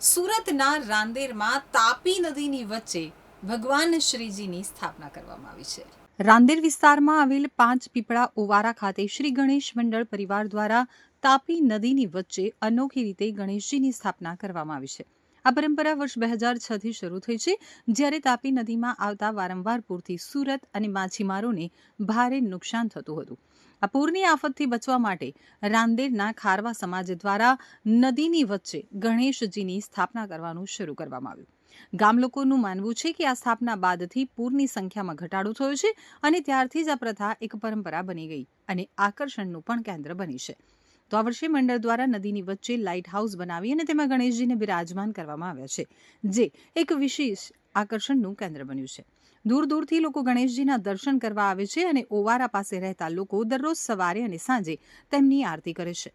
સુરતના રાંદેરમાં તાપી નદીની વચ્ચે ભગવાન શ્રીજીની સ્થાપના કરવામાં આવી છે. રાંદેર વિસ્તારમાં આવેલ પાંચ પીપળા ઓવારા ખાતે શ્રી ગણેશ મંડળ પરિવાર દ્વારા તાપી નદીની વચ્ચે અનોખી રીતે ગણેશજીની સ્થાપના કરવામાં આવી છે. આ પરંપરા વર્ષ બે હજાર છથી શરૂ થઈ છે, જ્યારે તાપી નદીમાં આવતા વારંવાર પૂરથી સુરત અને માછીમારોને ભારે નુકસાન થતું હતું. આ પૂરની આફતથી બચવા માટે રાંદેરના ખારવા સમાજ દ્વારા નદીની વચ્ચે ગણેશજીની સ્થાપના કરવાનું શરૂ કરવામાં આવ્યું. ગામ લોકોનું માનવું છે કે આ સ્થાપના બાદથી પૂરની સંખ્યામાં ઘટાડો થયો છે અને ત્યારથી જ આ પ્રથા એક પરંપરા બની ગઈ અને આકર્ષણનું પણ કેન્દ્ર બની છે. તો આ વર્ષે મંડળ દ્વારા નદીની વચ્ચે લાઇટ હાઉસ બનાવી અને તેમાં ગણેશજીને બિરાજમાન કરવામાં આવ્યા છે, જે એક વિશેષ આકર્ષણનું કેન્દ્ર બન્યું છે. દૂર દૂરથી લોકો ગણેશજીના દર્શન કરવા આવે છે અને ઓવારા પાસે રહેતા લોકો દરરોજ સવારે અને સાંજે તેમની આરતી કરે છે.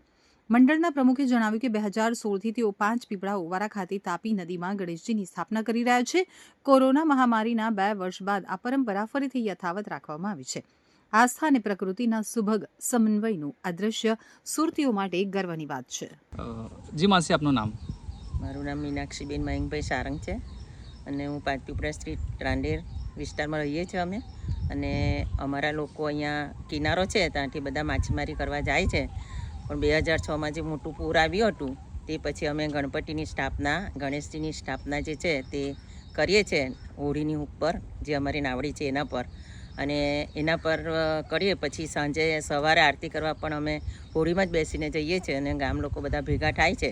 મંડળના પ્રમુખે જણાવ્યું કે બે હજાર સોળથી તેઓ પાંચ પીપળા ઓવારા ખાતે તાપી નદીમાં ગણેશજીની સ્થાપના કરી રહ્યા છે. કોરોના મહામારીના બે વર્ષ બાદ આ પરંપરા ફરીથી યથાવત રાખવામાં આવી છે. આસ્થા અને પ્રકૃતિના સુભગ સમન્વયનું આ દ્રશ્ય સુરતીઓ માટે એક ગર્વની વાત છે. જી માસી આપનું નામ? મારું નામ મીનાક્ષીબેન મયંકભાઈ સારંગ છે અને હું પાંચપીપળા સ્ટ્રીટ રાંદેર વિસ્તારમાં રહીએ છીએ અમે. અને અમારા લોકો અહીંયા કિનારો છે ત્યાંથી બધા માછીમારી કરવા જાય છે. પણ બે હજાર છમાં જે મોટું પૂર આવ્યું હતું તે પછી અમે ગણપતિની સ્થાપના ગણેશજીની સ્થાપના જે છે તે કરીએ છીએ હોળીની ઉપર જે અમારી નાવડી છે એના પર. અને એના પર કરીએ પછી સાંજે સવારે આરતી કરવા પણ અમે હોળીમાં જ બેસીને જઈએ છીએ અને ગામ લોકો બધા ભેગા થાય છે.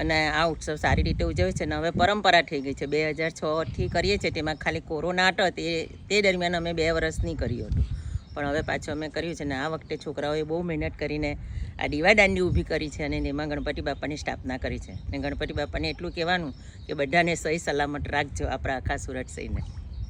અને આ ઉત્સવ સારી રીતે ઉજવે છે અને હવે પરંપરા થઈ ગઈ છે. બે હજાર છથી કરીએ છીએ તેમાં ખાલી કોરોના હતો, તે તે દરમિયાન અમે બે વર્ષની કર્યું હતું. પણ હવે પાછું અમે કર્યું છે અને આ વખતે છોકરાઓએ બહુ મહેનત કરીને આ દીવાદાંડી ઊભી કરી છે અને એમાં ગણપતિ બાપાની સ્થાપના કરી છે. અને ગણપતિ બાપાને એટલું કહેવાનું કે બધાને સહી સલામત રાખજો આપણા આખા સુરત સહીને